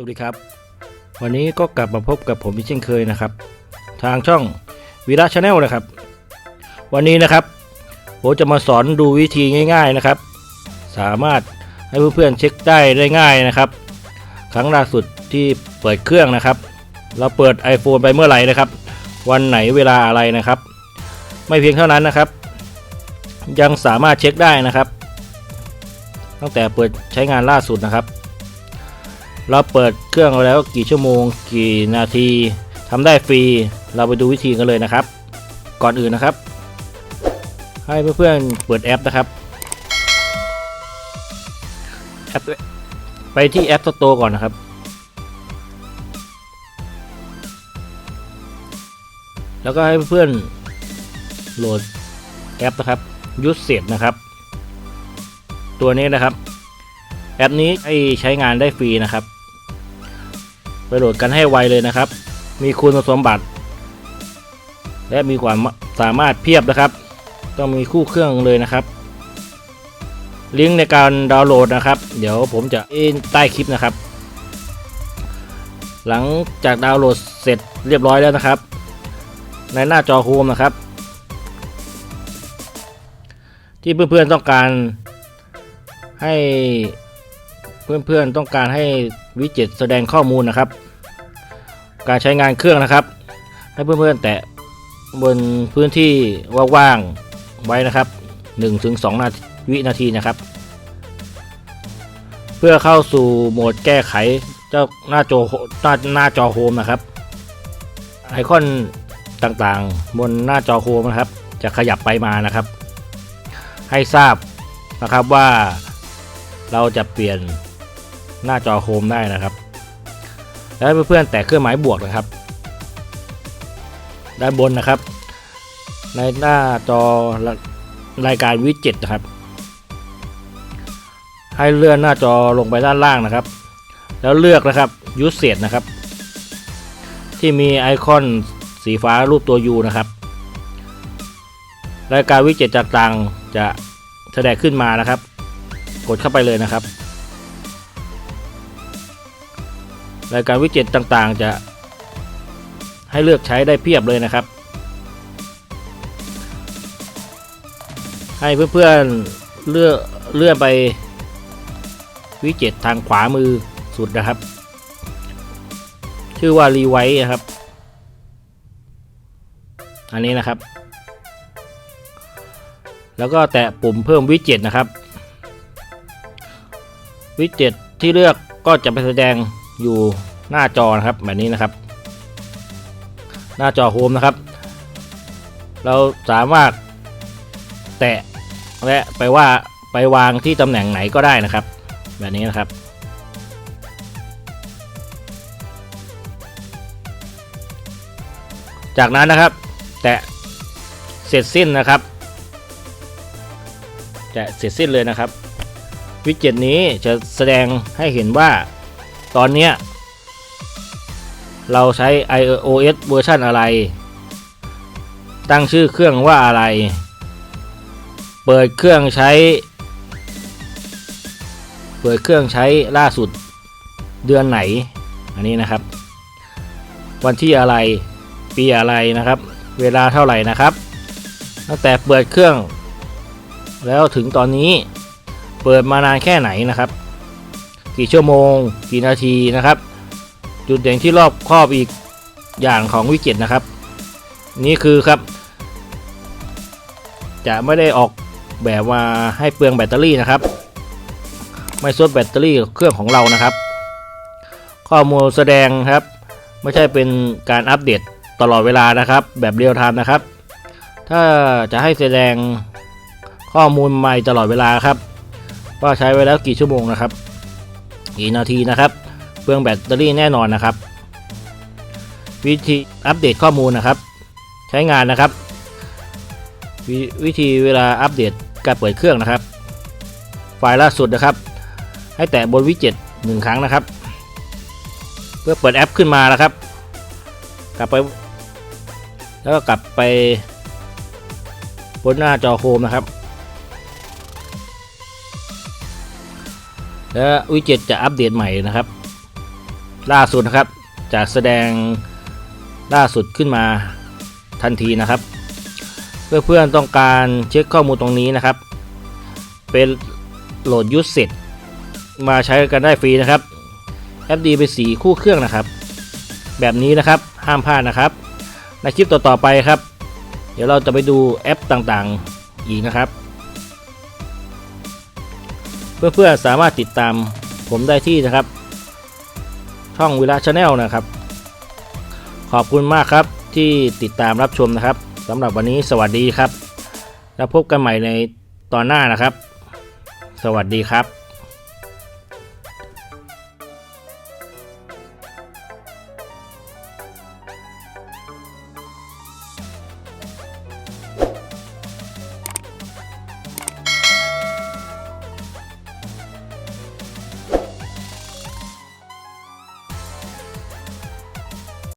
สวัสดีครับ วันนี้ก็กลับมาพบกับผมอีกเช่นเคยนะครับ ทางช่องวีระชาแนลนะครับ วันนี้นะครับผมจะมาสอนดูวิธีง่าย ๆนะครับ สามารถให้เพื่อนๆเช็คได้ได้ง่ายนะครับ ครั้งล่าสุดที่เปิดเครื่องนะครับ เราเปิด iPhone ไปเมื่อไหร่นะครับ วันไหนเวลาอะไรนะครับ ไม่เพียงเท่านั้นนะครับ ยังสามารถเช็คได้นะครับ ตั้งแต่เปิดใช้งานล่าสุดนะครับ เราเปิดเครื่องแล้วกี่ชั่วโมง กี่นาทีทำได้ฟรี เราไปดูวิธีกันเลยนะครับ ก่อนอื่นนะครับ ให้เพื่อนๆเปิดแอปนะครับแอปไปที่แอปสโตร์ก่อนนะครับ แล้วก็ให้เพื่อนๆโหลดแอปนะครับยูสเซจนะครับ ตัวนี้นะครับ แอปนี้ให้ใช้งานได้ฟรีนะครับ ไปโหลดกันให้ไวเลยนะครับ มีคุณสมบัติ และมีความสามารถเพียบนะครับ ต้องมีคู่เครื่องเลยนะครับ ลิงก์ในการดาวน์โหลดนะครับ เดี๋ยวผมจะใต้คลิปนะครับ หลังจากดาวน์โหลดเสร็จเรียบร้อยแล้วนะครับ ในหน้าจอโฮมนะครับ ที่เพื่อนๆต้องการให้ เพื่อนๆต้องการให้วิจิตแสดงข้อมูลนะครับ การใช้งานเครื่องนะครับ ให้เพื่อนๆแตะบนพื้นที่ว่างๆไว้นะครับ 1-2 นาทีวินาทีนะครับ เพื่อเข้าสู่โหมดแก้ไขเจ้าหน้าจอหน้าหน้าจอโฮมนะครับ ไอคอนต่างๆ บนหน้าจอโฮมนะครับ จะขยับไปมานะครับ ให้ทราบนะครับว่าเราจะเปลี่ยน หน้าจอโฮมได้นะครับ แล้วเพื่อนๆแตะเครื่องหมายบวกนะครับ ด้านบนนะครับ ในหน้าจอรายการวิดเจ็ตนะครับ ให้เลื่อนหน้าจอลงไปด้านล่างนะครับ แล้วเลือกนะครับยูสเซจนะครับ ที่มีไอคอนสีฟ้ารูปตัว U นะครับ รายการวิดเจ็ตต่างๆจะแสดงขึ้นมานะครับ กดเข้าไปเลยนะครับ รายการวิจ็ตต่างๆ จะให้เลือกใช้ได้เพียบเลยนะครับ ให้เพื่อนๆเลื่อนเลื่อนไปวิจ็ตทางขวามือสุดนะครับ ชื่อว่ารีไวท์นะครับ อันนี้นะครับ แล้วก็แตะปุ่มเพิ่มวิจ็ตนะครับ วิจ็ตที่เลือกก็จะไปแสดง อยู่หน้าจอนะครับแบบนี้นะครับ หน้าจอโฮมนะครับ เราสามารถแตะและไปว่าไปวางที่ตำแหน่งไหนก็ได้นะครับ แบบนี้นะครับ จากนั้นนะครับ แตะเสร็จสิ้นนะครับจะเสร็จสิ้นเลยนะครับ วิดเจ็ตนี้จะแสดงให้เห็นว่า ตอนเนี้ยเราใช้ iOS เวอร์ชันอะไร ตั้งชื่อเครื่องว่าอะไร เปิดเครื่องใช้ เปิดเครื่องใช้ล่าสุดเดือนไหน อันนี้นะครับ วันที่อะไร ปีอะไรนะครับ เวลาเท่าไหร่นะครับ ตั้งแต่เปิดเครื่อง แล้วถึงตอนนี้ เปิดมานานแค่ไหนนะครับ กี่ชั่วโมง กี่นาทีนะครับ จุดเด่นที่รอบครอบอีกอย่างของวิจิตนะครับ นี่คือครับ จะไม่ได้ออกแบบว่าให้เปลืองแบตเตอรี่นะครับ ไม่ซดแบตเตอรี่เครื่องของเรานะครับ ข้อมูลแสดงครับ ไม่ใช่เป็นการอัปเดตตลอดเวลานะครับ แบบเรียลไทม์นะครับ ถ้าจะให้แสดงข้อมูลใหม่ตลอดเวลาครับ ว่าใช้ไว้แล้วกี่ชั่วโมงนะครับ กี่นาทีนะครับเปลืองแบตเตอรี่แน่นอนนะครับ วิธีอัปเดตข้อมูลนะครับ ใช้งานนะครับววิธีเวลาอัปเดตการเปิดเครื่องนะครับ ไฟล์ล่าสุดนะครับ ให้แตะบนวิจ็ตหนึ่งครั้งนะครับ เพื่อเปิดแอปขึ้นมานะครับ กลับไป แล้วก็กลับไปบนหน้าจอโฮมนะครับ แล้ววิดเจ็ตจะอัปเดตใหม่นะครับ ล่าสุดนะครับจะแสดงล่าสุดขึ้นมาทันทีนะครับ เพื่อเพื่อนๆต้องการเช็คข้อมูลตรงนี้นะครับ เป็นโหลดยูสเสร็จมาใช้กันได้ฟรีนะครับแอปดีไปสีคู่เครื่องนะครับ แบบนี้นะครับห้ามพลาดนะครับ ในคลิปต่อๆไปครับ เดี๋ยวเราจะไปดูแอปต่างๆอีกนะครับ เพื่อนๆสามารถติดตามผมได้ที่นะครับ ช่องวิลาชาแนลนะครับ ขอบคุณมากครับที่ติดตามรับชมนะครับสำหรับวันนี้สวัสดีครับ แล้วพบกันใหม่ในตอนหน้านะครับ สวัสดีครับ